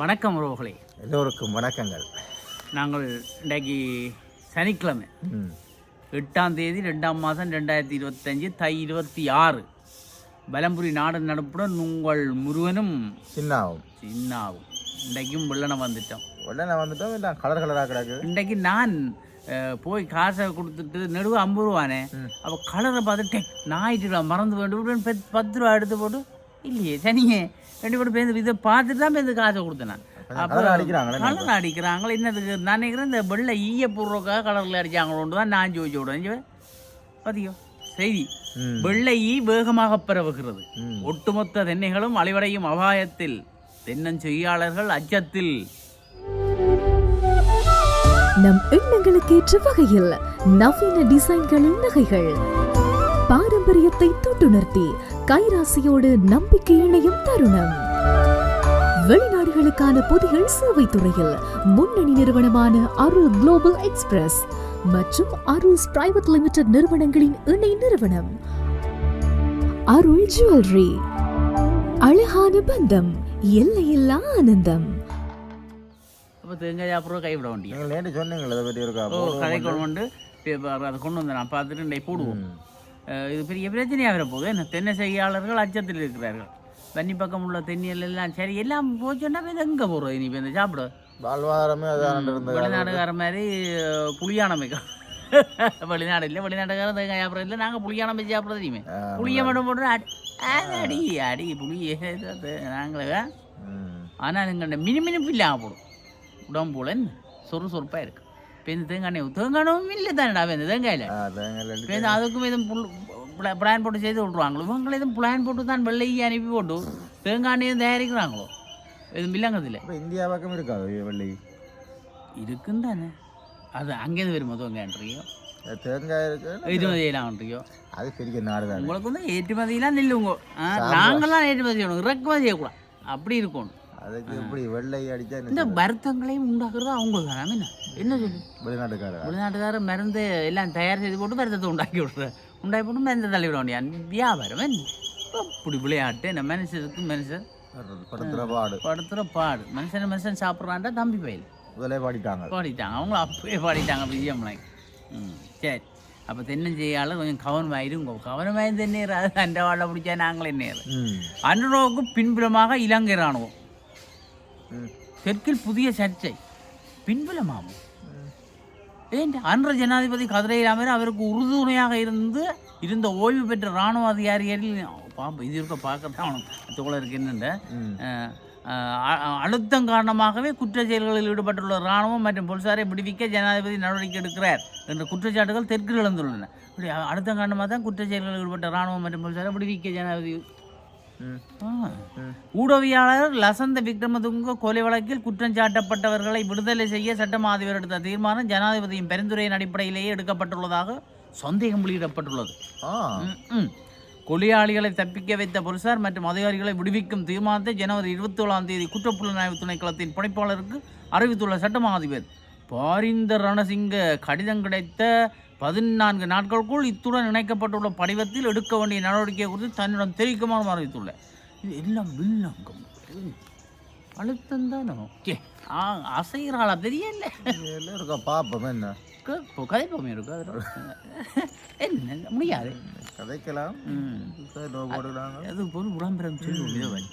வணக்கம் உறவுகளே. எல்லோருக்கும் வணக்கங்கள். நாங்கள் இன்றைக்கு சனிக்கிழமை. எட்டாம் தேதி ரெண்டாம் மாதம் ரெண்டாயிரத்தி இருபத்தஞ்சு தை இருபத்தி ஆறு. பலம்புரி நாடு நடப்புடன் உங்கள் முருகனும் சின்னாவும். சின்னாவும். இன்றைக்கும் வெள்ளனை வந்துட்டோம். உடனே வந்துட்டோம் இல்லை கலர் கலராக கிடக்கு? இன்றைக்கு நான் போய் காசை கொடுத்துட்டு நடுவு ஐம்பது ரூபானே. அப்போ கலரை பார்த்துட்டு ஞாயிற்றுக்கிழமை மறந்து வேண்டும் பத்து ரூபா எடுத்து போட்டு இல்லையே சனியே. ரெண்டு பேரும் பேருந்து இதை பார்த்துட்டு தான் பேருந்து காசை கொடுத்தேன் நான். அப்போ கலர் அடிக்கிறாங்களே? என்னதுக்கு? நான் நினைக்கிறேன் இந்த வெள்ளை ஈய பூர்வக்காக கலரில் அடிச்சாங்களோன்னு தான் நான் ஜோதிச்சு விடுவேன் பதியோ செய்தி. வெள்ளை ஈ வேகமாக பரவுகிறது. ஒட்டுமொத்த தென்னைகளும் அழிவடையும் அபாயத்தில். தென்னஞ்செய்யாளர்கள் அச்சத்தில். நம் எண்ணங்களுக்கேற்ற வகையில் நவீன டிசைன்களின் நகைகள். பாரம்பரியத்தை தொட்டுணர்த்தி கைராசியோடு நம்பிக்கை இணையும் தருணம். வெளிநாடுகளுக்கான பொதிகள் சேவை துறையில் முன்னணி நிறுவனமான அருள் குளோபல் எக்ஸ்பிரஸ் மற்றும் அருள்ஸ் பிரைவேட் லிமிடெட் நிறுவனங்களின் இணை நிறுவனம். அருள் ஜுவல்லரி அழகான பந்தம் எல்லையில்லா ஆனந்தம். அப்போ தேங்காய் அப்புறம் கைவிட வேண்டிய சொன்னீங்களே அதை பற்றி இருக்கா ஓ கதை கொண்டு வந்து அதை கொண்டு வந்து நான் பார்த்துட்டு போடுவோம். இது பெரிய பிரச்சனையாக வரப்போகுது. என்ன தென்னை செய்யாளர்கள் அச்சத்தில் இருக்கிறார்கள். வன்னி பக்கம் உள்ள தென்னியல் எல்லாம் சரி எல்லாம் போச்சோன்னா இப்போ எங்கே போகிறது இனி இப்போ இந்த சாப்பிட. வாழ்வாதாரமே வெளிநாடுகார மாதிரி புளியானம் வெளிநாடு இல்லை வெளிநாட்டுக்காரன் தேங்காய் சாப்பிட்றது இல்லை நாங்கள் புளியானம் சாப்பிட்றது ஆ, புளியை மட்டும் போட்டு அடி அடி புளியே நாங்களே. ஆனால் எங்கள்ட மினுமினுப்பு இல்லாமல் போடும். உடம்புல சொறு சொறுப்பாக இருக்கு. இப்போ இந்த தேங்காய் தேங்காயும் இல்லை தானடா இப்போ இந்த தேங்காயில் இந்த அதுக்கும் இதுவும் புல் பிளான் போட்டு செய்து விட்ருவாங்களோ இவங்களை இதுவும் பிளான் போட்டு தான் வெள்ளையை அனுப்பி போட்டு தேங்காண்டையும் தயாரிக்கிறாங்களோ இது இல்லைங்கிறதுல இந்தியா பக்கம் இருக்காது வெள்ளி இருக்குன்னு தானே அது அங்கேருந்து வருமா தேங்காய்ன்றியோ தேங்காய் ஏற்றுமதி செய்யலாம்ன்றியோ அது பெரிய நாடு தான் உங்களுக்கு வந்து ஏற்றுமதியெல்லாம் நில்லுங்க நாங்களாம் ஏற்றுமதி செய்யணும் இறக்குமதி செய்யக்கூடாது அப்படி இருக்கணும் அதுக்கு இப்படி வெள்ளை அடிச்சா இந்த? வருத்தங்களையும் உண்டாக்குறது அவங்க தானே என்ன என்ன சொல்லு? வெளிநாட்டுக்காரர்? வெளிநாட்டுக்காரர் மருந்து எல்லாம் தயார் செய்து போட்டு வருத்தத்தை உண்டாக்கி விட்ற உண்டாக்கி போட்டு மருந்து தள்ளி விட வேண்டிய வியாபாரம் என்ன? அப்படி விளையாட்டு என்ன மனுஷருக்கு மனுஷன் படுத்துற பாடு. படுத்துகிற பாடு. மனுஷன் மனுஷன் சாப்பிட்றான்டா தம்பி பயில் முதலே பாடிட்டாங்க. பாடிட்டாங்க. அவங்களும் அப்பவே பாடிட்டாங்க விஜயம்லாம் ம் சரி. அப்போ தென்னஞ்செய்யால கொஞ்சம் கவனமாயிருங்க கவனமாயிருந்து தென்னேர் அது அந்த வாழை பிடிச்சா நாங்களே நேர் ம். அனுரோவுக்கு பின்புலமாக இலங்கை ராணுவம் ம் தெற்கில் புதிய சர்ச்சை. பின்புலமாகும் ஏன் அன்ற ஜனாதிபதி கதிரை ராமர் அவருக்கு உறுதுணையாக இருந்து இருந்த ஓய்வு பெற்ற இராணுவ அதிகாரிகளில் பாம்பு இது இருக்க பார்க்கத்தான் தோழருக்கு என்னென்ன அழுத்தம் காரணமாகவே குற்ற செயல்களில் ஈடுபட்டுள்ள இராணுவம் மற்றும் போலீசாரை விடுவிக்க ஜனாதிபதி நடவடிக்கை எடுக்கிறார் என்ற குற்றச்சாட்டுகள் தெற்கில் எழுந்துள்ளன. இப்படி அழுத்தம் காரணமாக தான் குற்ற செயல்களில் ஈடுபட்ட இராணுவம் மற்றும் போலீசாரை விடுவிக்க ஜனாதிபதி ஊடகவியலாளர் லசந்த விக்ரமதுங்க கொலை வழக்கில் குற்றம் சாட்டப்பட்டவர்களை விடுதலை செய்ய சட்டமா அதிபர் எடுத்த தீர்மானம் ஜனாதிபதியின் பரிந்துரையின் அடிப்படையிலேயே எடுக்கப்பட்டுள்ளதாக சந்தேகம் வெளியிடப்பட்டுள்ளது. கொலையாளிகளை தப்பிக்க வைத்த போலீசார் மற்றும் அதிகாரிகளை விடுவிக்கும் தீர்மானத்தை ஜனவரி இருபத்தி ஏழாம் தேதி குற்றப்புலனாய்வு திணைக்களத்தின் பணிப்பாளருக்கு அறிவித்துள்ள சட்டமா அதிபர் பாரிந்த ரணசிங்க கடிதம் கிடைத்த பதினான்கு நாட்களுக்குள் இத்துடன் இணைக்கப்பட்டுள்ள படிவத்தில் எடுக்க வேண்டிய நடவடிக்கை குறித்து தன்னிடம் தெரிவிக்குமாறு அறிவித்துள்ளார் இது எல்லாம் வில்லங்கம். அழுத்தம் தானோ? கே ஆ அசைகிறாளா தெரியல இருக்கா பாப்போம் என்ன? கதைப்போமே இருக்கு என்ன முடியாது. கதைக்கலாம். அது ஒரு விளம்பரம் சொல்லுவோம்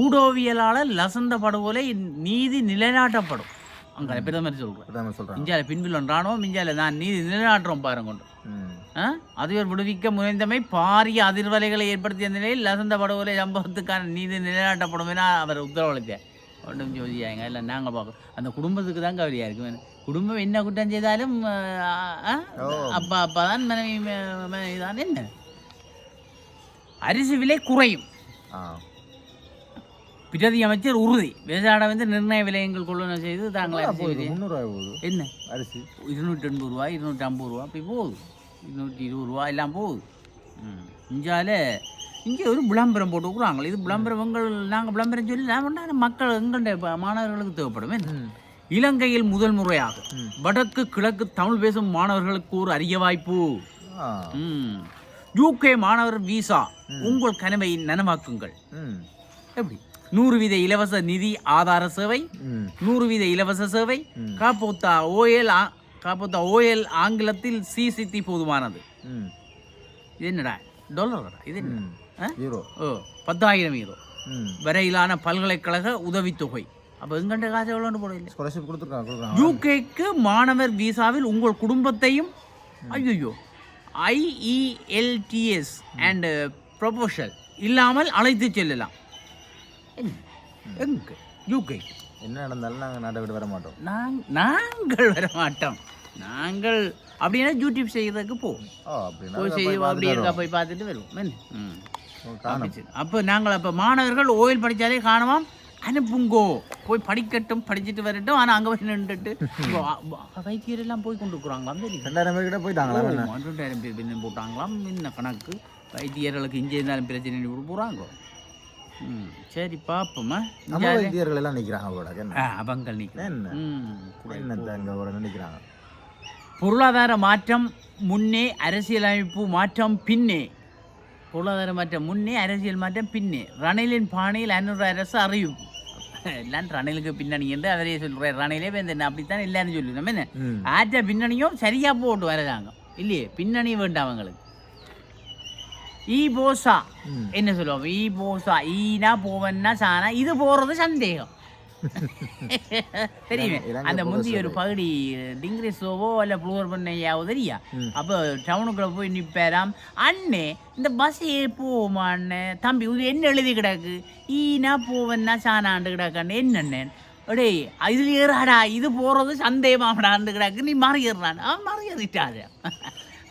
ஊடகவியலாளர் லசந்த படுகொலை நீதி நிலைநாட்டப்படும். அங்கே பிரதமர் சொல்கிறேன் அதான் சொல்கிறாங்க இந்தியாவில் பின்பில் ராணுவம் இந்தியாவில் நான் நீதி நிலைநாட்டுறோம் பாருங்க? அதிபர் விடுவிக்க முனைந்தமை பாரிய அதிர்வலைகளை ஏற்படுத்திய நிலையில் லசந்த படுகொலை சம்பவத்துக்கான நீதி நிலைநாட்டப்படும் என அவர் உத்தரவளித்தார். ஒன்றும் ஜோதியாங்க இல்லை நாங்கள் பார்க்க அந்த குடும்பத்துக்கு தான் கவலையாக இருக்கும். குடும்பம் என்ன குற்றம் செய்தாலும். அப்பா அப்பா தான் மனைவி மனைவி தான் என்ன? அரிசி விலை குறையும். பிரதி அமைச்சர் உறுதி. விவசாயிடம் வந்து நிர்ணய விலையங்கள் கொள்ளுநர் செய்து தாங்கள் முந்நூறுரூவா போகுது? என்ன? அரிசி. இருநூற்றி எண்பது ரூபா இருநூற்றி ஐம்பது ரூபா அப்படி போகுது. இருநூற்றி இருபது ரூபா எல்லாம் போகுது. ம். இஞ்சால இங்கே ஒரு விளம்பரம் போட்டு விட்றாங்களே. இது விளம்பரம் எங்கள் நாங்கள் விளம்பரம் சொல்லி நான் மக்கள் எங்களுடைய மாணவர்களுக்கு தேவைப்படும். இலங்கையில் முதல் முறையாக. வடக்கு கிழக்கு தமிழ் பேசும் மாணவர்களுக்கு ஒரு அரிய வாய்ப்பு. யூகே மாணவர் விசா உங்கள் கனவை நனவாக்குங்கள். எப்படி? நூறு வீத இலவச நிதி ஆதார சேவை நூறு வீத இலவச சேவை காப்போத்தா ஓஎல் காப்போத்தா ஓஎல் ஆங்கிலத்தில் சி சித்தி போதுமானது இது என்னடா? டாலரா இது என்ன? ம். ஆ? ஹீரோ ஓ பத்தாயிரம் யூரோ. ம். வரையிலான பல்கலைக்கழக உதவித்தொகை. அப்போ எங்கண்ட காசு எவ்வளோன்னு போடல ஸ்காலர்ஷிப் கொடுத்துருக்காங்க யூகேக்கு மாணவர் விசாவில் உங்கள் குடும்பத்தையும் ஐயோ ஐஇஎல்டிஎஸ் அண்ட் ப்ரொபோஷல் இல்லாமல் அழைத்து செல்லலாம்? எங்க? யூகே. என்ன நடந்தாலும் நாங்கள் நாட்டை விட்டு வர மாட்டோம். நாங் நாங்கள் வர மாட்டோம். நாங்கள் அப்படின்னா யூடியூப் செய்யறதுக்கு போவோம் ஓ அப்படின்னா போய் செய்வோம் அப்படி இருக்கா. போய் பார்த்துட்டு வருவோம். என்ன. அப்போ நாங்கள் அப்போ மாணவர்கள் ஓயில் படித்தாலே காணுமாம் அனுப்புங்கோ. போய் படிக்கட்டும் படிச்சுட்டு வரட்டும். ஆனால் அங்கே போய் நின்றுட்டு இப்போ அ- அ- வைத்தியர் எல்லாம் போய் கொண்டு இருக்கிறாங்களாம் ரெண்டாயிரம் பேர் கிட்ட போயிட்டாங்களா? ரெண்டாயிரம் பேர் போட்டாங்களாம். என்ன கணக்கு? வைத்தியர்களுக்கு இங்கே இருந்தாலும் பிரச்சனை ம் சரி பார்ப்போமா நம்ம வைத்தியர்கள் எல்லாம் நிற்கிறாங்க கூட என்ன? அவங்கள் என்ன? கூட நிற்கிறாங்க பொருளாதார மாற்றம் முன்னே அரசியலமைப்பு மாற்றம் பின்னே. பொருளாதார மாற்றம் முன்னே அரசியல் மாற்றம் பின்னே. ரணிலின் பாணியில் அன்னூறு அரசு அறிவிப்பு எல்லாம் ரணிலுக்கு பின்னணி என்று அவரே சொல்கிறார் ரணிலே வேந்தன் அப்படித்தான் எல்லாரும் சொல்லி நம்ம என்ன? ஆற்ற பின்னணியும் சரியா போட்டு வரதாங்க இல்லையே? பின்னணி வேண்டாம் அவங்களுக்கு. ஈ போசா. என்ன சொல்லுவோம் ஈ போசா ஈனா போவன்னா சானா இது போறது சந்தேகம் தெரியுமே அந்த முந்தி ஒரு. பகுதி டிங்கிரிஸோவோ இல்லை புளுவர் பண்ணையாவோ தெரியா. அப்போ டவுனுக்குள்ள போய் நிற்பாராம் அண்ணே இந்த பஸ் அண்ணே தம்பி இது என்ன எழுதி கிடக்கு ஈனா போவன்னா சானாண்டு கிடக்கான்னு என்னண்ணேன் டேய் இது ஏறாடா இது போகிறது சந்தேகமாடாண்டு கிடக்கு நீ மாறி ஏறான் அவன் மாறி ஏறிட்டாரு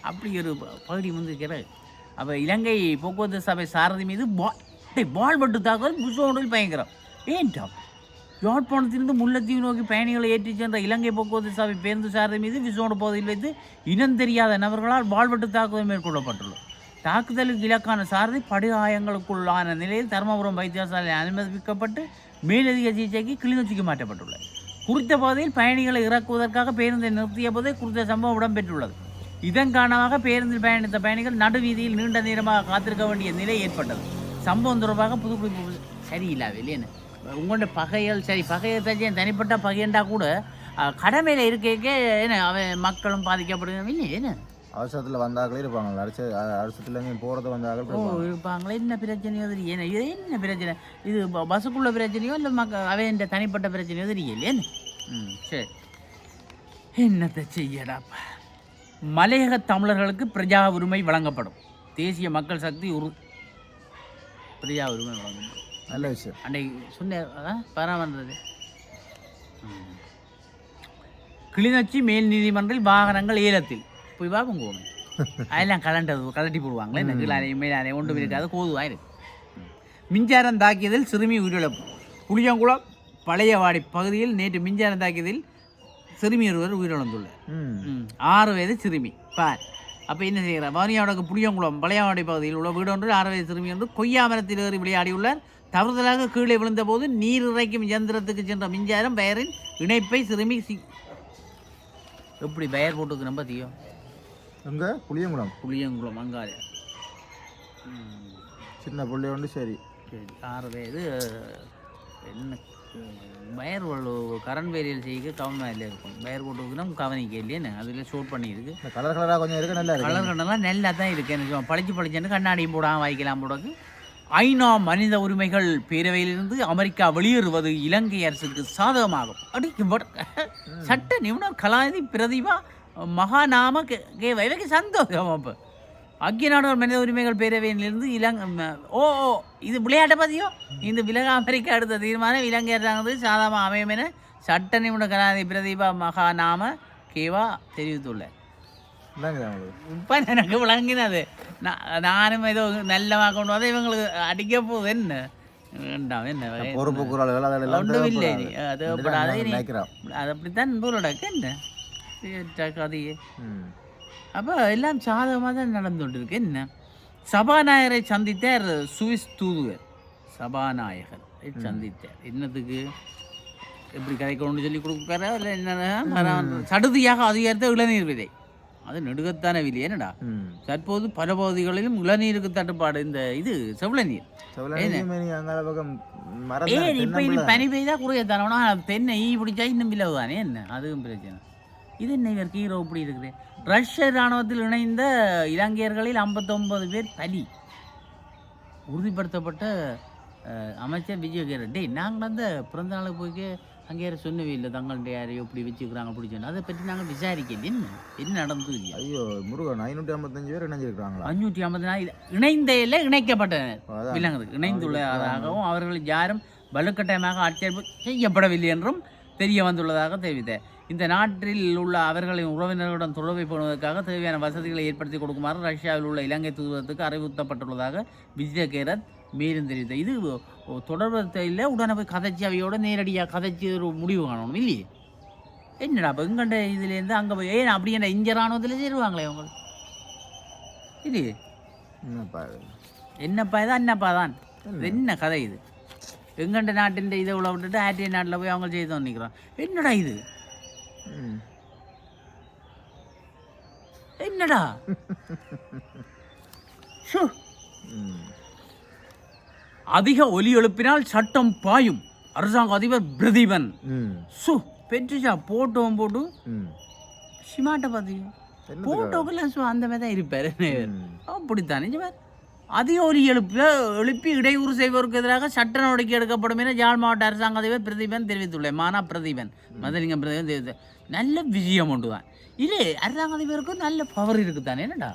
அப்படி ஒரு பகுதி கிடக்கு அப்போ இலங்கை போக்குவரத்து சபை சாரதி மீது பா- பால் பட்டு தாக்குதல் புஷோடில் பயங்கரம். ஏன்டா? யாழ்ப்பாணத்திலிருந்து முல்லைத்தீவு நோக்கி பயணிகளை ஏற்றிச் சென்ற இலங்கை போக்குவரத்து சபை பேருந்து சாரதி மீது விசோடு பகுதியில் வைத்து இனம் தெரியாத நபர்களால் வாழ்வெட்டு தாக்குதல் மேற்கொள்ளப்பட்டுள்ளது. தாக்குதலுக்கு இலக்கான சாரதி படுகாயங்களுக்குள்ளான நிலையில் தருமபுரம் வைத்தியசாலையில் அனுமதிக்கப்பட்டு மேலதிக சிகிச்சைக்கு கிளிநொச்சிக்கு மாற்றப்பட்டுள்ளது. குறித்த பகுதியில் பயணிகளை இறக்குவதற்காக பேருந்தை நிறுத்திய போதே குறித்த சம்பவம் இடம்பெற்றுள்ளது. இதன் காரணமாக பேருந்தில் பயணித்த பயணிகள் நடுவீதியில் நீண்ட நேரமாக காத்திருக்க வேண்டிய நிலை ஏற்பட்டது. சம்பவம் தொடர்பாக புதுக்குடி சரியில்லாத இல்லைன்னு உங்களோட பகைகள் சரி பகையை தச்சு தனிப்பட்ட பகையண்டா கூட கடமையில் இருக்க என்ன அவன் மக்களும் பாதிக்கப்படுகிறாங்க இல்லை என்ன? அவசரத்தில் வந்தாக்களே இருப்பாங்க அரசு அரசத்துலேருந்து போகிறது வந்தாக்கள் ஓ இருப்பாங்க இருப்பாங்களே என்ன பிரச்சனையோ என்ன இது என்ன பிரச்சனை? இது பஸ்ஸுக்குள்ள பிரச்சனையோ இல்லை மக்க அவன் தனிப்பட்ட பிரச்சனையோ தெரியல ம். சரி. என்னத்தை செய்யடாப்பா மலையக தமிழர்களுக்கு பிரஜா உரிமை வழங்கப்படும். தேசிய மக்கள் சக்தி உரு பிரஜா உரிமை வழங்கப்படும். நல்ல விஷயம். அன்னைக்கு சொன்ன பராமரிந்தது கிளிநொச்சி மேல் நீதிமன்றில் வாகனங்கள் ஏலத்தில். போய் கோமே அதெல்லாம் கலண்டது கலட்டி போடுவாங்களே இந்த கீழாலையும் மேலாலையும் ஒன்றும் இருக்காது கோதுவாக இருக்கு. மின்சாரம் தாக்கியதில் சிறுமி உயிரிழப்பு. புளியங்குளம் பழையவாடி பகுதியில் நேற்று மின்சாரம் தாக்கியதில் சிறுமி ஒருவர் உயிரிழந்துள்ளார். ஆறு வயது சிறுமி. பார். அப்போ என்ன செய்கிறார்? வவுனியாவுக்கு புளியங்குளம் பழையவாடி பகுதியில் உள்ள வீடு ஒன்று ஆறு வயது சிறுமி ஒன்று கொய்யா மரத்தில் ஏறி விளையாடியுள்ளார். தவறுதலாக கீழே விழுந்தபோது நீர் இறைக்கும் இயந்திரத்துக்கு சென்ற மின்சாரம் பெயரின் இணைப்பை சிறுமி சி எப்படி பெயர் போட்டுக்கு ரொம்ப தீயம் எங்கே? புளியங்குளம். புளியங்குளம் அங்காலே சின்ன பிள்ளை ஒன்று சரி. சரி ஆறு வயது என்ன பயர் கரண் வேரியல் செய்ய கவனம் இருக்கும். பயர் போட்டுக்குன்னா கவனிக்க இல்லையே அதில் ஷூட் பண்ணியிருக்கு. கலர் கலராக கொஞ்சம் இருக்கு நல்லா இருக்கு. கலர் கண்டெல்லாம் நல்லா தான் இருக்கு எனக்கு சும்மா பளிச்சு பளிச்சுன்னு கண்ணாடியும் போடாமல் வாய்க்கலாம் போடக்கு ஐநா மனித உரிமைகள் பேரவையிலிருந்து அமெரிக்கா வெளியேறுவது இலங்கை அரசுக்கு சாதகமாகும். அடிக்கும் சட்ட நிபுணர் கலாநிதி பிரதிபா மகாநாம கே- இவருக்கு சந்தோஷம் அப்போ. ஐக்கிய நாடுகள் மனித உரிமைகள் பேரவையிலிருந்து இலங்கை ஓ ஓ இது விளையாட்டை பற்றியோ இந்த விலக அமெரிக்கா எடுத்த தீர்மானம் இலங்கை அரசாங்கத்துக்கு சாதகமாக அமையும் என சட்ட நிபுணர் கலாநிதி பிரதீபா மகாநாம கேவா தெரிவித்துள்ளார். இப்போ எனக்கு விளங்கினது. நான் நானும் ஏதோ நல்லமாக கொண்டு வந்து இவங்களுக்கு அடிக்க போகுது. என்ன? பொறுப்பு குரல்கள் அதெல்லாம் இல்லை. அது அப்படித்தான் போலடக்கு என்ன? கதையே. அப்போ எல்லாம் சாதகமாக தான் நடந்து கொண்டிருக்கு என்ன? சபாநாயகரை சந்தித்தார் சுவிஸ் தூதுவர். சபாநாயகர் சந்தித்தார். என்னத்துக்கு? எப்படி கதைக்கணும்னு சொல்லி கொடுக்குறாரா? இல்லை என்ன சடுதியாக அதிகாரத்தை இளநீர் விதை. அது நெடுகத்தான விலை என்னடா? தற்போது பல பகுதிகளிலும் இளநீருக்கு தட்டுப்பாடு. இந்த இது செவ்வள நீர் செவலனையுமே நீங்க அங்கால பக்கம் மரம் ஏன் தான், இப்போ இனி பனி பெய்தா குறையத்தானோனா தென்னை பிடிச்சா இன்னும் விலவு தானே என்ன அதுவும் பிரச்சனை. இது என்ன இவர் ஹீரோ இப்படி இருக்குது? ரஷ்ய இராணுவத்தில் இணைந்த இலங்கையர்களில் 59 பேர் பலி உறுதிப்படுத்தப்பட்ட அமைச்சர் விஜயகேர டேய் நாங்கள் அந்த பிறந்த நாளுக்கு போய்க்கு அங்கே யாரும் சொன்னவே இல்லை. தங்கள்கிட்ட யாரையோ இப்படி வச்சுக்கிறாங்க அப்படி சொன்னா அதை பற்றி நாங்கள் விசாரிக்கல. என்ன? என்ன நடந்தது இல்லையா ஐயோ முருகன் ஐநூற்றி ஐம்பத்தஞ்சு பேர் இணைஞ்சிருக்காங்களா அஞ்சூற்றி ஐம்பது நாள் இணைந்த இல்லை இணைக்கப்பட்டனர். விலங்குது இணைந்துள்ளதாகவும் அவர்கள் யாரும் வலுக்கட்டாயமாக ஆட்சேர்ப்பு செய்யப்படவில்லை என்றும் தெரிய வந்துள்ளதாக தெரிவித்தார் இந்த நாட்டில் உள்ள அவர்களின் உறவினர்களுடன் தொடர்பை போடுவதற்காக தேவையான வசதிகளை ஏற்படுத்தி கொடுக்குமாறு ரஷ்யாவில் உள்ள இலங்கை தூதரத்துக்கு அறிவுறுத்தப்பட்டுள்ளதாக விஜயகேரத் மேலும் தெரிவித்தார். இது தொடர்பத்தில் உடனே போய் கதைச்சி அவையோட நேரடியாக கதைச்சி ஒரு முடிவு காணணும் இல்லையே? என்னடா இப்போ எங்கண்ட இதுலேருந்து அங்கே போய் ஏன் அப்படி என்ன இந்திய ராணுவத்தில் சேருவாங்களே அவங்க? இல்லையே? என்னப்பா? என்னப்பா இது? அன்னப்பா தான். என்ன? கதை இது? எங்கண்ட நாட்டின் இதை உள்ள விட்டுட்டு ஆட்டிய நாட்டில் போய் அவங்க செய்து நிற்கிறான் என்னடா இது. என்னடா. அதிக ஒலி எழுப்பினால் சட்டம் பாயும் அரசாங்க அதிபர் பிரதீபன். சு பெற்றுச்சா போட்டோம் போட்டு. சிமாட்டை பார்த்தீங்க? போட்டோக்கெல்லாம் சு அந்த மாதிரி தான் இருப்பார். அப்படித்தான் நிஜமா அதிக ஒலி எழுப்பி எழுப்பி இடையூறு செய்வோருக்கு எதிராக சட்ட நடவடிக்கை எடுக்கப்படும் என யாழ் மாவட்ட அரசாங்க அதிபர் பிரதீபன் தெரிவித்துள்ளார் மானா பிரதீபன் மதலிங்கம் பிரதீபன் தெரிவித்தார் நல்ல விஜயம் ஒன்று தான் இது அரசாங்க அதிபருக்கும் நல்ல பவர் இருக்குதானே என்னடா?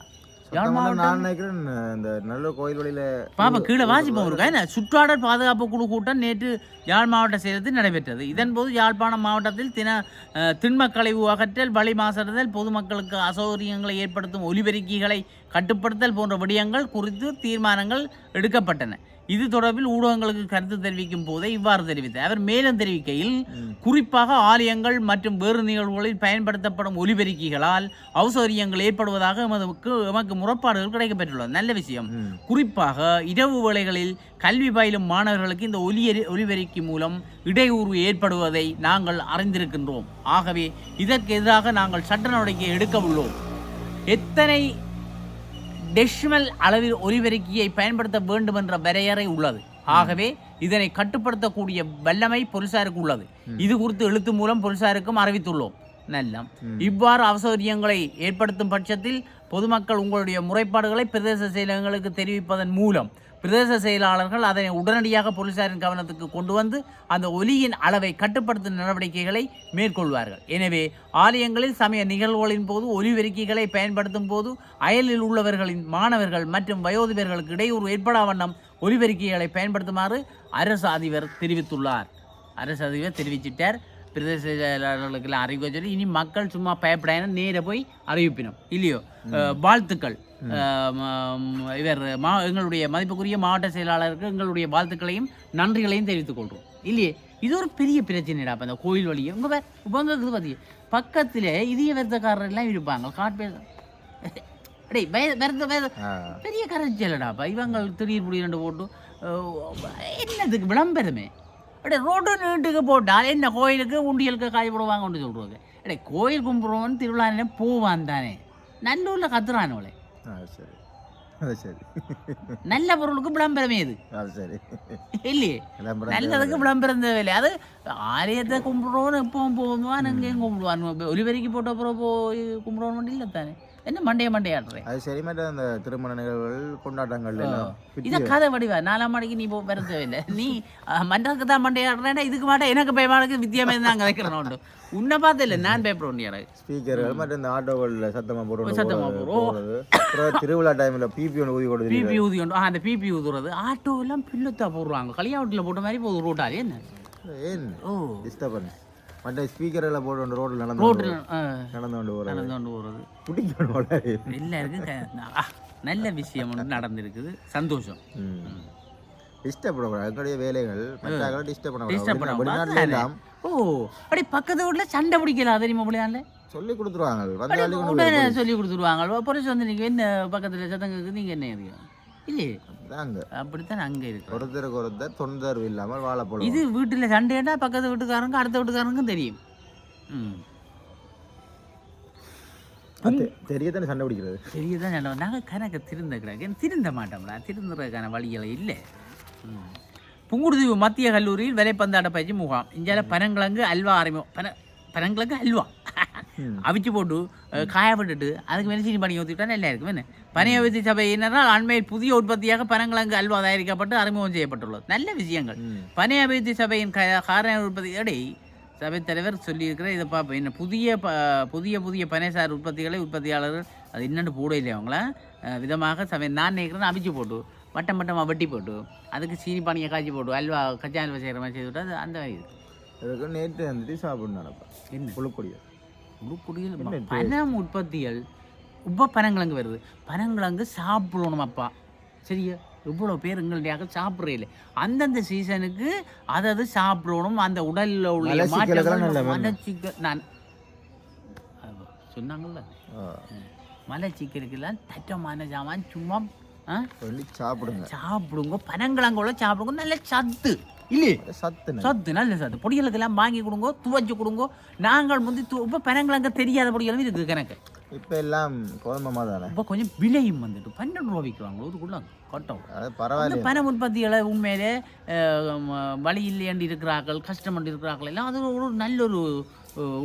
நான் நினைக்கிறேன் இந்த நல்ல கோயில் வழியில பாப்பா கீழே வாசிப்போம் இருக்கா என்ன சுற்றாடல் பாதுகாப்பு குழு கூட்டம் நேற்று யாழ் மாவட்ட செயலகத்தில் நடைபெற்றது. இதன்போது யாழ்ப்பாணம் மாவட்டத்தில் தின அஹ், திண்மக் கழிவு அகற்றல் வழி மாசடைதல் பொதுமக்களுக்கு அசௌகரியங்களை ஏற்படுத்தும் ஒலிபெருக்கிகளை கட்டுப்படுத்தல் போன்ற விடயங்கள் குறித்து தீர்மானங்கள் எடுக்கப்பட்டன. இது தொடர்பில் ஊடகங்களுக்கு கருத்து தெரிவிக்கும் போதே இவ்வாறு தெரிவித்தார் அவர் மேலும் தெரிவிக்கையில். குறிப்பாக ஆலயங்கள் மற்றும் வேறு நிகழ்வுகளில் பயன்படுத்தப்படும் ஒலிபெருக்கிகளால் அசௌகரியங்கள் ஏற்படுவதாக எமதுக்கு எமக்கு முறைப்பாடுகள் கிடைக்கப்பெற்றுள்ளது நல்ல விஷயம். குறிப்பாக இரவு வேளைகளில் கல்வி பயிலும் மாணவர்களுக்கு இந்த ஒலியரி ஒலிபெருக்கி மூலம் இடையூறு ஏற்படுவதை நாங்கள் அறிந்திருக்கின்றோம் ஆகவே இதற்கு எதிராக நாங்கள் சட்ட நடவடிக்கை எடுக்க உள்ளோம் எத்தனை டெசிமல் அளவில் ஒலிபெருக்கியை பயன்படுத்த வேண்டும் என்ற வரையறை உள்ளது. ஆகவே இதனை கட்டுப்படுத்தக்கூடிய வல்லமை போலீசாருக்கு உள்ளது. இது குறித்து எழுத்து மூலம் போலீசாருக்கும் அறிவித்துள்ளோம். நல்லம். இவ்வாறு அவசரியங்களை ஏற்படுத்தும் பட்சத்தில் பொதுமக்கள் உங்களுடைய முறைப்பாடுகளை பிரதேச செயலகங்களுக்கு தெரிவிப்பதன் மூலம் பிரதேச செயலாளர்கள் அதனை உடனடியாக போலீசாரின் கவனத்துக்கு கொண்டு வந்து அந்த ஒலியின் அளவை கட்டுப்படுத்தும் நடவடிக்கைகளை மேற்கொள்வார்கள். எனவே ஆலயங்களில் சமய நிகழ்வுகளின் போது ஒலிபெருக்கிகளை பயன்படுத்தும் போது அயலில் உள்ளவர்களின் மாணவர்கள் மற்றும் வயோதிபர்களுக்கு இடையூறு ஏற்படா வண்ணம் ஒலிபெருக்கிகளை பயன்படுத்துமாறு அரசு அதிபர் தெரிவித்துள்ளார். அரசு அதிபர் தெரிவிச்சிட்டார். பிரதேச செயலாளர்களுக்கெல்லாம் அறிவிக்க சொல்லி இனி மக்கள் சும்மா பயப்படாமல் நேர போய் அறிவிப்பினோம். இல்லையோ? வாழ்த்துக்கள். இவர் மா எங்களுடைய மதிப்புக்குரிய மாவட்ட செயலாளருக்கு எங்களுடைய வாழ்த்துக்களையும் நன்றிகளையும் தெரிவித்துக் கொள்கிறோம் இல்லையே? இது ஒரு பெரிய பிரச்சனைடா அப்போ அந்த கோயில் வழியே உங்கள் பேர் உங்க இருக்குது பார்த்தீங்க பக்கத்தில் இதய விரதக்காரர் எல்லாம் இருப்பாங்க காட் பேர் அடே விரத விரத. பெரிய கரைச்சலடாப்பா இவங்க திடீர் புடி ரெண்டு போட்டு என்னதுக்கு விளம்பரமே? அப்படியே ரோடு நீட்டுக்கு போட்டால் என்ன கோயிலுக்கு உண்டியலுக்கு காய் போடுவாங்கன்னு சொல்கிறாங்க அடே கோயில் கும்பிடுவோன்னு திருவிழா போவான் தானே. நல்லூரில் கத்துறானோளே அது சரி. நல்ல பொருளுக்கு விளம்பரமே இது. இல்லையே? நல்லதுக்கு விளம்பரம் தேவையில்லை. அது ஆலயத்தை கும்பிடுறோன்னு எப்பவும் போவான் எங்கேயும் கும்பிடுவான். ஒலிபெருக்கி போட்ட அப்புறம் போய் கும்பிடுவோம் இல்லை தானே. என்ன மண்டைய மண்டையாடுறேன் அது சரி மற்ற அந்த திருமண நிகழ்வுகள் கொண்டாட்டங்கள் இத கதை வடிவா? நாலாம் மணிக்கு நீ போ வர தேவையில்லை நீ மண்டலுக்கு தான் மண்டையாடுறேன்னா இதுக்கு மாட்டேன் எனக்கு பயமானது வித்தியாமே தான் கதைக்கிறேன் உண்டு. உன்னை பார்த்து இல்லை நான் பேப்பர் ஒன்று எனக்கு ஸ்பீக்கர்கள் மற்றும் இந்த ஆட்டோகளில் சத்தமாக போட்டு சத்தமா போடுறோம். போகிறது அப்புறம் திருவிழா டைமில் பிபி ஒன்று ஊதி கொடுத்து பிபி ஊதி ஆ, அந்த பிபி ஊதுறது. ஆட்டோ எல்லாம் பில்லுத்தா போடுறாங்க. கல்யாணத்தில் போட்ட மாதிரி போகுது ரோட்டாலே என்ன? ஏன் ஓ. டிஸ்டர்பன்ஸ் மற்ற ஸ்பீக்கரெல்லாம் போட்டு கொண்டு ரோட்டில் நடந்து ரோட்டில் நடந்து கொண்டு போகிறது நடந்து கொண்டு போகிறது பிடிக்கணும் போல. எல்லாருக்கும் நல்ல விஷயம் ஒன்று நடந்திருக்குது. சந்தோஷம். டிஸ்டர்ப் பண்ணக்கூடாது எங்களுடைய வேலைகள் மற்ற டிஸ்டர்ப் பண்ணக்கூடாது பண்ண வெளிநாட்டில் எல்லாம் ஓ அப்படி பக்கத்து வீட்டில் சண்டை பிடிக்கலாம் தெரியுமா பிள்ளையாண்ட சொல்லி கொடுத்துருவாங்க. சொல்லி கொடுத்துருவாங்க. பொலிஸ் வந்து நீங்கள் என்ன பக்கத்தில் சத்தங்களுக்கு நீங்கள் என்ன எறியும் இல்லையே? தாங்க அப்படித்தான் அங்கே இருக்கு ஒருத்தருக்கு ஒருத்தர் தொந்தரவு இல்லாமல் வாழ போடுவோம் இது வீட்டில் சண்டைண்டா பக்கத்து வீட்டுக்காரங்க அடுத்த வீட்டுக்காரங்க தெரியும். தெரியத்தானே சண்டை பிடிக்கிறது? பெரியதான் நல்ல நாங்கள் கணக்கு திருந்த கிடக்கு. திருந்த மாட்டோம்டா? திருந்துறதுக்கான வழிகளை இல்லை. புங்குடுதீவு மத்திய கல்லூரியில் விலைப்பந்தாட்ட பயிற்சி முகாம். இந்தியால பனங்கிழங்கு அல்வா ஆரம்பிக்கும் பன பனங்கிழங்கு அல்வா. அவிச்சு போட்டு காய விட்டுட்டு அதுக்கு மேலே சீனி பண்ணி ஊற்றிட்டா நல்லா இருக்கும். என்ன? பனைய வைத்து சபையினரால் அண்மையில் புதிய உற்பத்தியாக பனங்கிழங்கு அல்வா தயாரிக்கப்பட்டு அறிமுகம் செய்யப்பட்டுள்ளது. நல்ல விஷயங்கள். ம். பனை அபிவிருத்தி சபையின் காரண உற்பத்தியடை சபைத் தலைவர் சொல்லியிருக்கிற இதை பார்ப்போம் என்ன புதிய ப புதிய புதிய பனைசார் உற்பத்திகளை உற்பத்தியாளர்கள் அது என்னென்னு போட இல்லை அவங்கள? விதமாக சபை நான் நினைக்கிறேன் அவிச்சு போட்டு வட்டம் வட்டமாக வெட்டி போட்டு அதுக்கு சீனி பானியை காய்ச்சி போட்டு அல்வா கச்சா அல்வா செய்கிற மாதிரி செய்து விட்டு அது அந்த மாதிரி. அதுக்கு நேற்று வந்துட்டு சாப்பிடணும் நினைப்பேன். என்ன? புழுக்கொடியை. உருக்குடியில்? பனம் உற்பத்திகள் உப்ப பனங்கிழங்கு வருது. பனங்கிழங்கு சாப்பிடணும் அப்பா. சரியா? இவ்வளோ பேர் எங்களுடையாக சாப்பிட்றதில்ல. அந்தந்த சீசனுக்கு அதை சாப்பிடணும். அந்த உடலில் உள்ள. மலச்சிக்கல். நான் சொன்னாங்கல்ல? மலச்சிக்கலுக்கெல்லாம் தட்டமான சாமான் சும்மா சாப்பிடுங்க. சாப்பிடுங்க. பனங்கிழங்கோட சாப்பிடுங்க. நல்ல சத்து. இல்லையே? சத்துன்னு சத்து நல்ல சத்து பொடிகளுக்கெல்லாம் வாங்கி கொடுங்க துவச்சு கொடுங்க. நாங்கள் முந்தி து இப்போ பனங்கிழங்க தெரியாத பொடிகளும் இருக்குது கணக்கு. இப்போ எல்லாம் கோதுமை தானே இப்போ கொஞ்சம் விலையும் வந்துட்டு பன்னெண்டு ரூபா விற்கிறாங்க ஒருக்குள்ள கட்டம். அது அந்த பரவாயில்ல பனை உற்பத்திகளை உண்மையிலே வழி இல்லையாண்டு இருக்கிறார்கள் கஷ்டப்பட்டு இருக்கிறார்கள் எல்லாம். அது ஒரு நல்ல ஒரு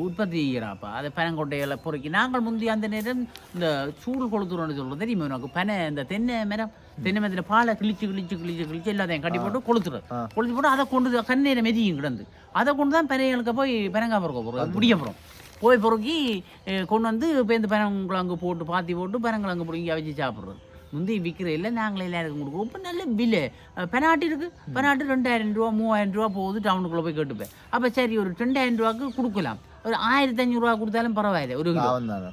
உற்பத்தி செய்கிறாப்பா? அதை பனங்கொட்டைகளை பொறுக்கி. நாங்கள் முந்தி அந்த நேரம் இந்த சூடு கொளுத்துறோம்னு சொல்கிறோம் தெரியுமா உனக்கு? பனை இந்த தென்னை மரம் தென்னை மரத்தில் பாலை கிழிச்சு கிழிச்சு கிழிச்சு கிழிச்சு எல்லாத்தையும் கட்டி போட்டு கொளுத்துறது. கொளுத்து போட்டு அதை கொண்டு கண்ணீரை மெதியும் கிடந்து. அதை கொண்டு தான் பெரியங்களுக்கு போய் பெனங்கா பொறுக்க போகிறோம் பிடிக்க போகிறோம் போய் பொறுக்கி கொண்டு வந்து இப்போ இந்த பனங்கிழங்கு போட்டு பாத்தி போட்டு பனங்கிழங்கு பிடிங்கி அவிச்சு சாப்பிட்றது. முந்தி விற்கிற இல்லை நாங்களே எல்லாருக்கும் கொடுக்குறோம். இப்போ நல்ல விலை பெனாட்டி இருக்குது பெனாட்டி ரெண்டாயிரம் ரூபா மூவாயிரம் ரூபா போகுது டவுனுக்குள்ளே போய் கேட்டுப்பேன். அப்போ சரி ஒரு ரெண்டாயிரம் ரூபாய்க்கு கொடுக்கலாம். ஒரு ஆயிரத்தி அஞ்சூறுரூவா கொடுத்தாலும் பரவாயில்ல. ஒரு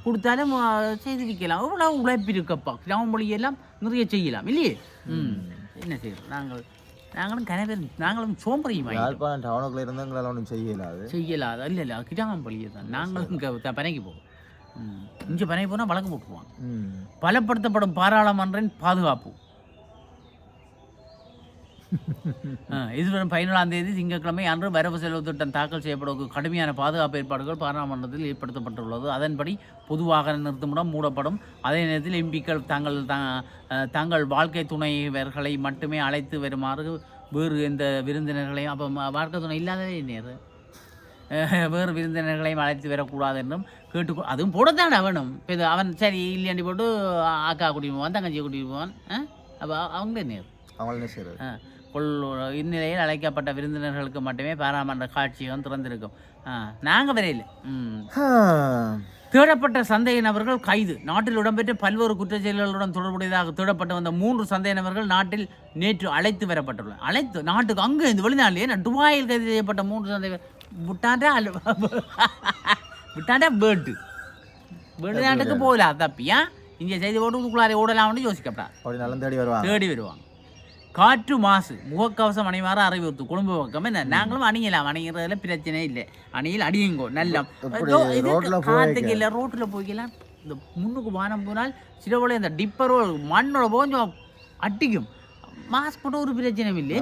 கொடுத்தாலும் செய்து விற்கலாம். எவ்வளோ உழைப்பு இருக்கப்பா. கிராம எல்லாம் நிறைய செய்யலாம். இல்லையே? ம். என்ன செய்யறோம் நாங்கள் நாங்களும் கனவே நாங்களும் சோம்பரையும் யாழ்ப்பாணம் டவுனுக்குள்ள இருந்து எங்களால் ஒன்றும் செய்யலாது? செய்யலாம் இல்லை இல்லை கிடாமப்பள்ளியை தான் நாங்களும் பனைக்கு போவோம். இங்கே பனைக்கு போனால் வழக்கு போட்டுருவாங்க ம். பலப்படுத்தப்படும் பாராளுமன்றின் பாதுகாப்பு. ஆ, எதிர்வரும் பதினேழாம் தேதி திங்கட்கிழமை அன்று வரவு செலவு திட்டம் தாக்கல் செய்யப்படும் கடுமையான பாதுகாப்பு ஏற்பாடுகள் பாராளுமன்றத்தில் ஏற்படுத்தப்பட்டுள்ளது. அதன்படி பொதுவாக நிறுத்துமிடம் மூடப்படும். அதே நேரத்தில் எம்பிக்கள் தங்கள் தங்கள் வாழ்க்கை துணைவர்களை மட்டுமே அழைத்து வருமாறு வேறு எந்த விருந்தினர்களையும் அப்போ வாழ்க்கை துணை இல்லாதவே நேரு அஹ், வேறு விருந்தினர்களையும் அழைத்து வரக்கூடாது என்றும் கேட்டு அதுவும் போடத்தானே இப்போ இது அவன் சரி இல்லையாண்டி போட்டு அக்கா கூட்டிட்டு போவான் தங்கச்சியை கூட்டிட்டு போவான் அப்போ அவங்க நேர். அவங்கள செய்யறது கொள் இந்நிலையில் அழைக்கப்பட்ட விருந்தினர்களுக்கு மட்டுமே பாராளுமன்ற காட்சியகம் திறந்திருக்கும். நாங்கள் வரையில். தேடப்பட்ட சந்தேக நபர்கள் கைது. நாட்டில் இடம்பெற்ற பல்வேறு குற்றச்செயல்களுடன் தொடர்புடையதாக தேடப்பட்டு வந்த மூன்று சந்தேக நபர்கள் நாட்டில் நேற்று அழைத்து வரப்பட்டுள்ளனர். அழைத்து நாட்டுக்கு அங்கே இந்த வெளிநாட்டிலே நான் துபாயில் கைது செய்யப்பட்ட மூன்று சந்தேக அல்ல விட்டாண்டா பேட்டு வெளிநாட்டுக்கு போகலாம் தப்பியா இங்கே செய்தி போட்டு இதுக்குள்ளாரே ஓடலாம்னு யோசிக்கப்படாது அப்படி நல்ல தேடி வருவாங்க தேடி வருவாங்க காற்று மாசு முகக்கவசம் அணிவாறு அறிவுறுத்து குடும்ப பக்கம் என்ன நாங்களும் அணியலாம் அணிகிறதுல பிரச்சனை இல்லை அணியில் அடியுங்கோ நல்ல காத்துக்கு இல்லை ரோட்டில் போய்க்கலாம் இந்த முன்னுக்கு வானம் போனால் சில போல இந்த டிப்பரோ மண்ணோட கொஞ்சம் அட்டிக்கும் மாஸ்க் போட்டு ஒரு பிரச்சனை இல்லை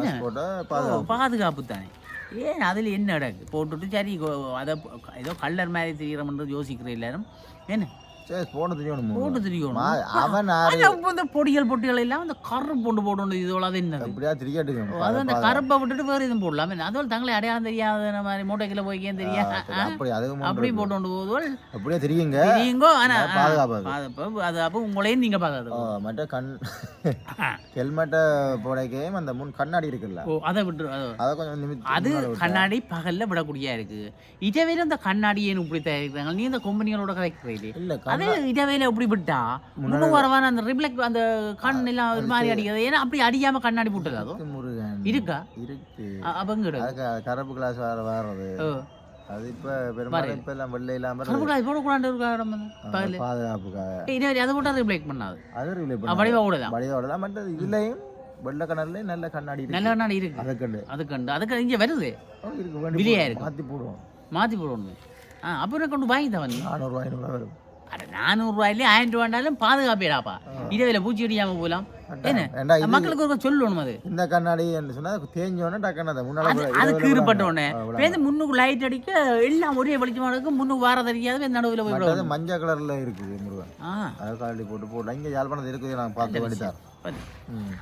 பாதுகாப்பு தானே ஏன் அதில் என்ன நடக்கு? போட்டுட்டு சரி அதை ஏதோ கல்லர் மாதிரி தெரிகிறோம்ன்றது யோசிக்கிறேன் எல்லாரும். என்ன சரி போன தெரியணும் போட்டு தெரியணும். அவன் இந்த பொடிகள் பொட்டிகள் எல்லாம் அந்த கரு போட்டு போட்டு இதோட அது என்னது? எப்படியா திரிக்கட்டுங்க அது அந்த கருப்பை விட்டுட்டு வேறு எதுவும் போடலாம் அதுவும் தங்களை அடையாளம் தெரியாத மாதிரி மூட்டைக்குள்ள போய்க்கேன் தெரியா? அப்படி போட்டு கொண்டு போதுவல் அப்படியே தெரியுங்க. தெரியுங்கோ பாதுகாப்பு அது. அப்போ உங்களையும் நீங்க ஆ, பாதுகாத்து மற்ற கண் ஹெல்மெட்டை போடைக்கையும் அந்த முன் கண்ணாடி இருக்குல்ல. ஓ அதை விட்டு அது அதை கொஞ்சம். கண்ணாடி பகல்ல விடக்கூடியா இருக்கு? இடவேல இந்த கண்ணாடி ஏன் இப்படி தயாரிக்கிறாங்க? நீ இந்த கம்பெனிகளோட கதைக்கிறீங்க இல்ல அது இடவேல எப்படி விட்டா முன்னு வரவான அந்த ரிப்ளெக்ட் அந்த கண் எல்லாம் ஒரு மாதிரி அடிக்கிறது ஏன்னா அப்படி அடியாம கண்ணாடி போட்டது அதுவும் முருகன். இருக்கா? இருக்கு. அவங்க அதுக்கு கருப்பு கிளாஸ் வேற வர்றது அது இப்ப பெரும்பாலும் இப்ப எல்லாம் வெள்ளை இல்லாம கருப்பு ஆ, பகல்ல. பாதுகாப்புக்காக. இதே அதை ரிப்ளெக்ட் பண்ணாது. அது வடிவா கூடதான் வடிவோட மற்ற இதுலயும் வெள்ளை கலர்லயும் நல்ல கண்ணாடி நல்ல கண்ணாடி இருக்கு. அதை கண்டு. அது கண்டு. அதுக்கு இங்க வருது. இருக்கு. போடுவோம். இருக்கு. மாத்தி போடுவோம். மாத்தி போடணும் ஆ அப்புறம் கொண்டு வாங்கி நீ நானூறுவா ஐநூறுவா வரும். அட நானூறுரூவாயிலே ஆயிரம் ரூபாண்டாலும் பாதுகாப்பேடாப்பா இரவில் பூச்சி அடிக்காமல் போகலாம் என்ன? இது மக்களுக்கு ஒரு சொல்லணும் அது. இந்த கண்ணாடி சொன்னா தேஞ்சோடனே டக்குன்னு அதை முன்னால அது கீறுபட்ட. உடனே. பேருந்து முன்னுக்கு லைட் அடிக்க எல்லாம் ஒரே இருக்கும் முன்னுக்கு வார தெரியாது நடுவில் போய். மஞ்சள் கலர்ல இருக்குது முருகன். ஆ. அதை காலி போட்டு போட்டு இங்க யாழ்ப்பாணத்தில் இருக்குது நான் பார்த்து வடித்தார் பாரு. ம்.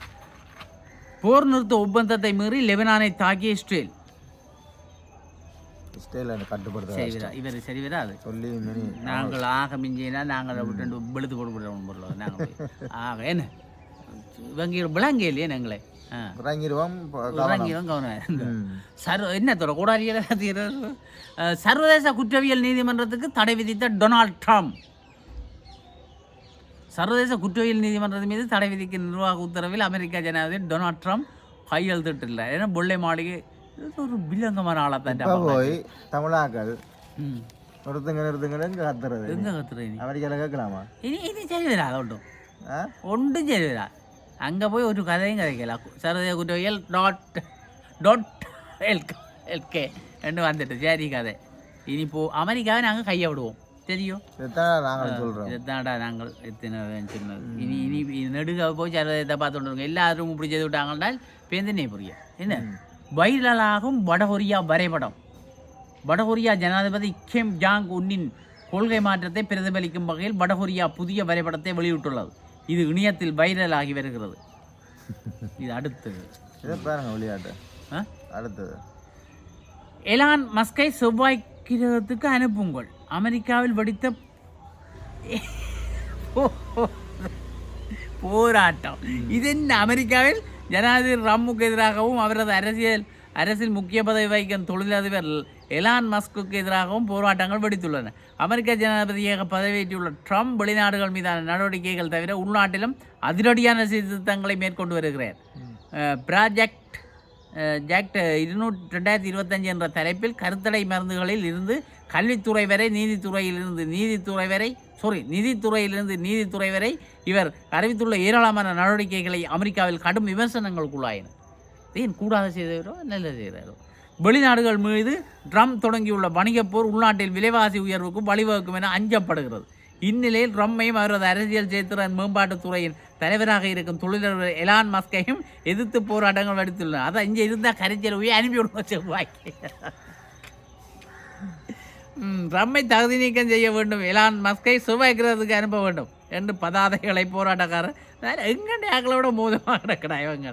போர் நிறுத்த ஒப்பந்தத்தை மீறி லெபனானை தாக்கிய இஸ்ரேல். ஸ்டைல கட்டுப்படுத்த சரிவிரா இவர் சரிவிரா அது? சொல்லி மினி நாங்கள் ஆக மிஞ்சினா நாங்கள் விட்டு வெளுத்து போட்டு பொருள். நாங்கள் போய். ஆக என்ன? இவங்க விளங்க இல்லையே நாங்களே இறங்கிடுவோம் ப- கவனம். சர்வ என்ன தோற? கூடாரியல் சர்வதேச குற்றவியல் நீதிமன்றத்துக்கு தடை விதித்த டொனால்ட் ட்ரம்ப். சர்வதேச குற்றவியல் நீதிமன்றத்தின் மீது தடை விதிக்கும் நிர்வாக உத்தரவில் அமெரிக்க ஜனாதிபதி டொனால்ட் ட்ரம்ப் கையெழுத்திட்டில்லை ஏன்னா பொள்ளை மாளிகை ம் நிறுத்துங்க நிறுத்துங்கன்னு கத்துறது எங்கே கத்துற நீ அமெரிக்கால கேட்கலாமா இனி இனி சரி வரா ஒன்றும் ஆ? ஒன்றும் சரி வரா அங்கே போய் ஒரு கதையும் கதைக்கலாம் சர்வதேச குற்றவியல் டாட் டாட் எல்கே எல்கே ரெண்டு வந்துட்டு சரி கதை இனி போ அமெரிக்காவை நாங்கள் கையை விடுவோம் தெரியும் இதைத்தான் நாங்கள் சொல்றோம் இதுதான்டா நாங்கள் எத்தனை சொன்னது இனி இனி நெடுக போய் சர்வதேசத்தை பார்த்துட்டு எல்லாரும் இப்படி செய்து விட்டாங்கன்றால் பேந்தனே புரியும் என்ன வைரலாகும் வடகொரியா வரைபடம். வடகொரியா ஜனாதிபதி கிம் ஜாங் உன்னின் கொள்கை மாற்றத்தை பிரதிபலிக்கும் வகையில் வடகொரியா புதிய வரைபடத்தை வெளியிட்டுள்ளது. இது இணையத்தில் வைரலாகி வருகிறது. இது அடுத்தது. விளையாட்டு? அடுத்தது. எலான் மஸ்கை செவ்வாய் கிரகத்துக்கு அனுப்புங்கள். அமெரிக்காவில் வெடித்த போராட்டம். இது என்ன அமெரிக்காவில் ஜனாதிபதி ராமுக்கு எதிராகவும் அவரது அரசியல் அரசில் முக்கிய பதவி வகிக்கும் தொழிலதிபர் எலான் மஸ்குக்கு எதிராகவும் போராட்டங்கள் வெடித்துள்ளன. அமெரிக்க ஜனாதிபதியாக பதவியேற்றுள்ள ட்ரம்ப் வெளிநாடுகள் மீதான நடவடிக்கைகள் தவிர உள்நாட்டிலும் அதிரடியான சீர்திருத்தங்களை மேற்கொண்டு வருகிறார். ப்ராஜெக்ட் ஜாக்ட் இருநூற்றி ரெண்டாயிரத்தி இருபத்தஞ்சு என்ற தலைப்பில் கருத்தடை மருந்துகளில் இருந்து கல்வித்துறை வரை நீதித்துறையிலிருந்து நீதித்துறை வரை சாரி நிதித்துறையிலிருந்து நீதித்துறை வரை இவர் அறிவித்துள்ள ஏராளமான நடவடிக்கைகளை அமெரிக்காவில் கடும் விமர்சனங்களுக்குள்ளாயின ஏன் கூடாத செய்தவரோ நல்ல செய்கிறாரோ வெளிநாடுகள் மீது ட்ரம்ப் தொடங்கியுள்ள வணிகப்போர் உள்நாட்டில் விலைவாசி உயர்வுக்கும் வழிவகுக்கும் என அஞ்சப்படுகிறது. இந்நிலையில் ட்ரம்மையும் அவரது அரசியல் சேத்திரன் மேம்பாட்டுத்துறையின் தலைவராக இருக்கும் தொழிலதிபர் எலான் மஸ்கையும் எதிர்த்து போராட்டங்கள் வெடித்துள்ளன அதான் இங்கே இருந்தால் கரைச்சல் போய் அனுப்பி விடுவோம் செவ்வாய்க்கு. ம், ட்ரம்மை தகுதி நீக்கம் செய்ய வேண்டும். எலான் மஸ்கை செவ்வாய் கிரகத்துக்கு அனுப்ப வேண்டும். என்று பதாதைகளை போராட்டக்காரர் வேற எங்கண்ட ஆக்களோட மோதமாக கிடக்கிறா இவங்க.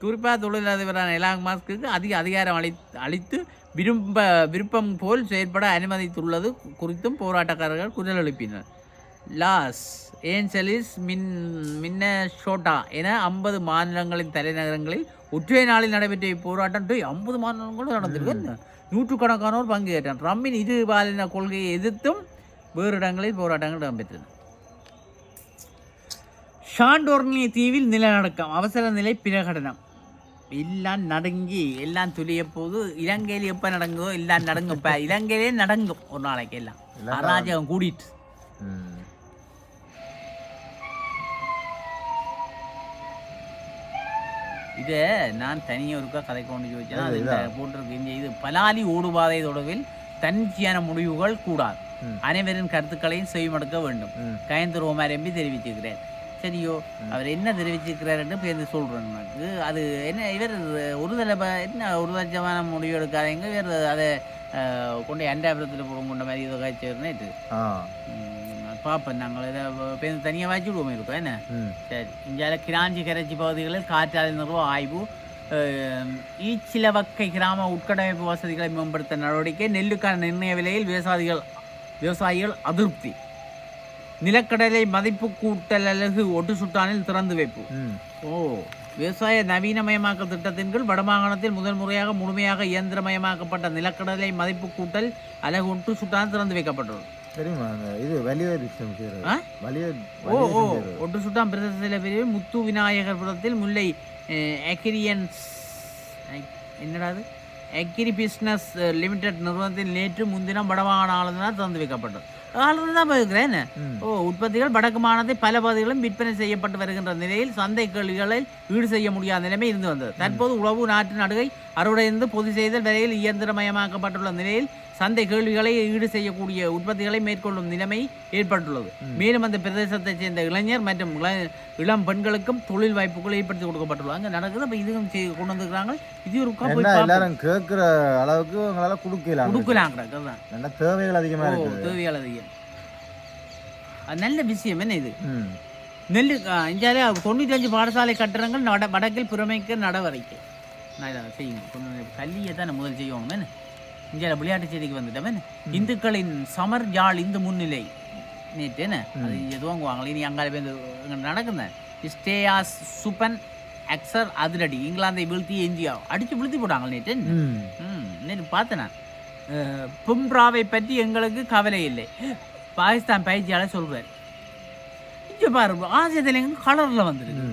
குறிப்பாக தொழிலதிபரான எலான் மாஸ்க்கு அதிக அதிகாரம் அளி அளித்து விரும்ப விருப்பம் போல் செயற்பட அனுமதித்துள்ளது குறித்தும் போராட்டக்காரர்கள் குரல் எழுப்பினர். லாஸ் ஏஞ்சலிஸ் மின் மின்னஷோட்டா என ஐம்பது மாநிலங்களின் தலைநகரங்களில் ஒற்றை நாளில் நடைபெற்ற இப்போராட்டம் ஐம்பது மாநிலங்களும் நடந்திருக்கு? நூற்றுக்கணக்கானோர் பங்கேற்றார் ட்ரம்பின் இரு பாலின கொள்கையை எதிர்த்தும் வேறு இடங்களில் போராட்டங்கள் இடம்பெற்றன. ஷாண்டோர்னி தீவில் நிலநடுக்கம் அவசர நிலை பிரகடனம். எல்லாம் நடுங்கி எல்லாம் துளிய போது இலங்கையில் எப்போ நடங்குதோ எல்லாம் நடங்கும். இப்போ இலங்கையிலே நடங்கும் ஒரு நாளைக்கு எல்லாம் அராஜகம் கூடிட்டு. இதை நான் தனியாக ஒருக்கா கதை கொண்டு வச்சேன் அது போட்டிருக்கு இந்த இது பலாலி ஓடுபாதை தொடர்பில் தன்னிச்சையான முடிவுகள் கூடாது. அனைவரின் கருத்துக்களையும் செவிமடுக்க வேண்டும். கயந்தர் ஓமார் எம்பி தெரிவிச்சிருக்கிறார். சரியோ அவர் என்ன தெரிவிச்சிருக்கிறாருன்னு பேருந்து சொல்கிறேன் எனக்கு அது என்ன இவர் ஒரு தடவை என்ன ஒரு லட்சமான முடிவு எடுக்காதீங்க. இவர் அதை கொண்டு அண்டாபுரத்தில் போகும் கொண்ட மாதிரி இதை காய்ச்சிருந்தேன் ஆ. பார்ப்போம் நாங்கள் இதை பேருந்து தனியாக வாய்ச்சி விடுவோம் இருக்கோம் என்ன சரி இந்தியால கிராஞ்சி கரைச்சி பகுதிகளில் காற்றாலை நிறுவ ஆய்வு அஹ், ஈச்சிலவக்கை கிராம உட்கட்டமைப்பு வசதிகளை மேம்படுத்த நடவடிக்கை நெல்லுக்கான நிர்ணய விலையில் விவசாயிகள் விவசாயிகள் அதிருப்தி நிலக்கடலை மதிப்பு கூட்டல் அலகு ஒட்டு சுட்டானில் திறந்து வைப்பு ஓ விவசாய நவீனமயமாக்கல் திட்டத்தின் கீழ் வடமாகாணத்தில் முதல் முறையாக முழுமையாக இயந்திரமயமாக்கப்பட்ட நிலக்கடலை மதிப்பு கூட்டல் அலகு ஒட்டு சுட்டான் திறந்து வைக்கப்பட்டுள்ளது தெரியுமா அந்த இது வலியர்? வலியர் ஓ ஓ ஒட்டு சுட்டான் பிரதேசத்தில் பிரிவு முத்து விநாயகர்புரத்தில் முல்லை அக்ரியன்ஸ் என்னடா அது? அக்ரி பிஸ்னஸ் லிமிடெட் நிறுவனத்தில் நேற்று முன்தினம் வடமாகாண ஆளுநரால் திறந்து வைக்கப்பட்டது. ஆளுநர் தான் போயிருக்கிறேன். ஓ உற்பத்திகள் வடக்கு மாநிலத்தை பல பகுதிகளும் விற்பனை செய்யப்பட்டு வருகின்ற நிலையில் சந்தை கேள்விகளை ஈடு செய்ய முடியாத நிலைமை இருந்து வந்தது. தற்போது உழவு நாட்டு நடுகை அறுவடையிலிருந்து பொது செய்தல் வரையில் இயந்திரமயமாக்கப்பட்டுள்ள நிலையில் சந்தை கேள்விகளை ஈடு செய்யக்கூடிய உற்பத்திகளை மேற்கொள்ளும் நிலைமை ஏற்பட்டுள்ளது. மேலும் அந்த பிரதேசத்தைச் சேர்ந்த இளைஞர் மற்றும் இள- இளம் பெண்களுக்கும் தொழில் வாய்ப்புகள் ஏற்படுத்தி கொடுக்கப்பட்டுள்ளது. அங்கே நடக்குது அப்போ இதுவும் கொண்டு வந்துருக்காங்க இது ஒரு. எல்லாரும் கேட்குற அளவுக்கு உங்களால கொடுக்கலாம் கொடுக்கலாம் கிடக்குதான் என்ன தேவைகள் அதிகமா ஓ இருக்குது தேவையால் அதிகம் அது நல்ல விஷயம் என்ன இது? நெல் இந்தியாவிலே தொண்ணூத்தஞ்சு பாடசாலை கட்டடங்கள் நட வடக்கில் புறமைக்க நடவடிக்கை. நான் இதை செய்யணும். கல்வியை தான் முதல் என்ன? இந்தியாவில் விளையாட்டு செய்திக்கு வந்துட்டோம் என்ன? இந்துக்களின் சமர் ஜாழ் இந்து முன்னிலை. நேற்று என்ன? அது இங்கே துவங்குவாங்களே இனி அங்கால போய் நடக்குங்க ஸ்டேயாஸ் சுப்பன் அக்சர் அதிரடி. இங்கிலாந்தை வீழ்த்தி இந்தியா. அடித்து வீழ்த்தி போட்டாங்க நேற்று நேற்று பார்த்தேன் நான். பும்ராவை பற்றி எங்களுக்கு கவலை இல்லை. பாகிஸ்தான் பயிற்சியாளர் சொல்றார் இங்கே பாரு ஆசிய தலைங்க கலரில் வந்துருக்கு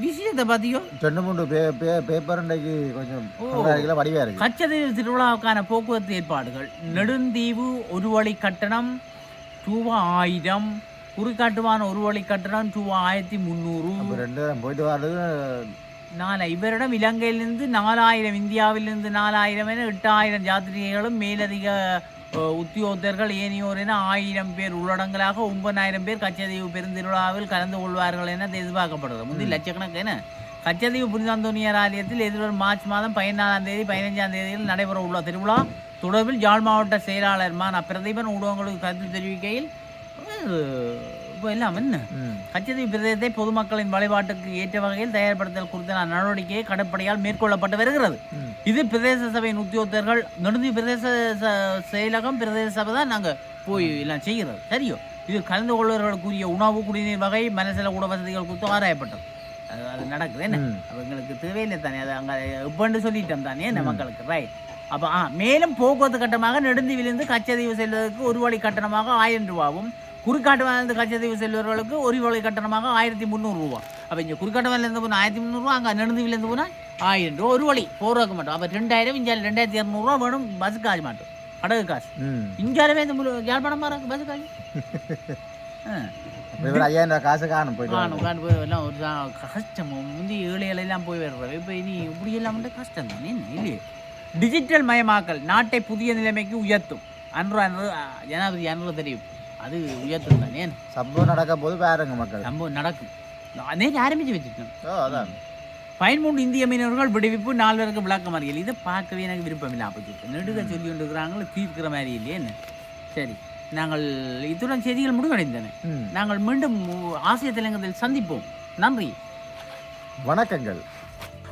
விஷயத்தை பார்த்தியோ ரெண்டு மூணு பே பே பேப்பர் இன்றைக்கு கொஞ்சம் ஓ. கலரில் வடிவா இருக்கு. கச்சதீவு திருவிழாவுக்கான போக்குவரத்து ஏற்பாடுகள். நெடுந்தீவு ஒரு வழி கட்டணம் ரூபா ஆயிரம் குறுக்காட்டுவான ஒரு வழி கட்டணம் ரூபா ஆயிரத்தி முந்நூறு ரெண்டு போயிட்டு வர்றதுக்கு நாலு இவரிடம் இலங்கையிலிருந்து நாலாயிரம் இந்தியாவிலிருந்து நாலாயிரம் என எட்டாயிரம் யாத்திரிகைகளும் மேலதிக உத்தியோகத்தர்கள் ஏனையோர் என ஆயிரம் பேர் உள்ளடங்கலாக ஒன்பதாயிரம் பேர் கச்சதீவு பெருந்திருவிழாவில் கலந்து கொள்வார்கள் என எதிர்பார்க்கப்படுகிறது. முந்தி லட்சக்கணக்கு என கச்சதீவு புனிதாந்தோனியார் ஆலயத்தில் எதிர்வரும் மார்ச் மாதம் பதினாலாம் தேதி பதினைஞ்சாம் தேதியில் நடைபெற உள்ள திருவிழா. தொடர்பில் யாழ் மாவட்ட செயலாளர் மான பிரதீபன் ஊடகங்களுக்கு கருத்து தெரிவிக்கையில் இப்போ எல்லாம் என்ன? கச்சதீவு பிரதேசத்தை பொதுமக்களின் வழிபாட்டுக்கு ஏற்ற வகையில் தயார்படுத்தல் குறித்த நடவடிக்கையை கடற்படையால் மேற்கொள்ளப்பட்டு வருகிறது. இது பிரதேச சபையின் உத்தியோகத்தர்கள் நெடுந்தி பிரதேச செயலகம் பிரதேச சபை தான் நாங்கள் போய் எல்லாம் செய்கிறது. சரியோ? இது கலந்து கொள்வர்களுக்குரிய உணவு குடிநீர் வகை மனசில கூட வசதிகள் குறித்து ஆராயப்பட்டது. அது அது நடக்குது என்ன. அப்போ எங்களுக்கு தேவையில்லை தானே? அது அங்கே இப்போன்னு சொல்லிட்டோம் தானே என்ன மக்களுக்கு ரைட் அப்போ ஆ மேலும் போக்குவரத்து கட்டணமாக நெடுந்தீவிலிருந்து கச்சதீவு செல்வதற்கு ஒரு வழி கட்டணமாக ஆயிரம் ரூபாவும் குறுக்காட்டுவானிலிருந்து கச்சதீவு செல்வர்களுக்கு ஒரு வழி கட்டணமாக ஆயிரத்தி முந்நூறு ரூபா அப்போ இங்கே குறுக்காட்டுவானிலேருந்து போனால் ஆயிரத்தி முந்நூறுரூவா அங்கே நெடுந்தீவிலேருந்து போனால் ஆயிரம் ரூபா ஒரு வழி போகிறதுக்கு மாட்டோம். அப்போ ரெண்டாயிரம் இங்கே ரெண்டாயிரத்தி இரநூறுவா வேணும் பஸ்ஸுக்கு ஆக மாட்டோம். படகு காசு. இந்தியாவிலே இந்த யாழ்ப்பாணம் மாறாங்க பஸ்ஸு காசு ஐயாயிரம் ரூபாய் காசு காணும் போயிட்டு காணும் காணும் போய் எல்லாம் ஒரு கஷ்டம். முந்தி ஏழை எல்லாம் போய் வர்றது இப்போ இனி இப்படி எல்லாம் வந்து கஷ்டம் தானே என்ன இல்லையே டிஜிட்டல் மயமாக்கல் நாட்டை புதிய நிலைமைக்கு உயர்த்தும். அன்று அன்று அ, ஜனாதிபதி அன்று தெரியும். அது உயர்த்தும் தானே சம்பவம் நடக்க போது பாருங்க மக்கள். சம்பவம் நடக்கும். நேற்று ஆரம்பிச்சு வச்சுட்டோம் ஓ அதான். பயன்மூண்டு இந்திய மீனவர்கள் விடுவிப்பு நால்வருக்கு விளக்கம் அறியல் இதை பார்க்கவே எனக்கு விருப்பம் இல்லை. அப்போ நெடுக சொல்லி கொண்டு இருக்கிறாங்களோ தீர்க்கிற மாதிரி இல்லையே என்ன? சரி. நாங்கள் இத்துடன் செய்திகள் முடிவடைந்தன. நாங்கள் மீண்டும் ஆசிய தலைங்கத்தில் சந்திப்போம். நன்றி. வணக்கங்கள்.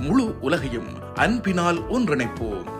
முழு உலகையும் அன்பினால் ஒன்றிணைப்போம்.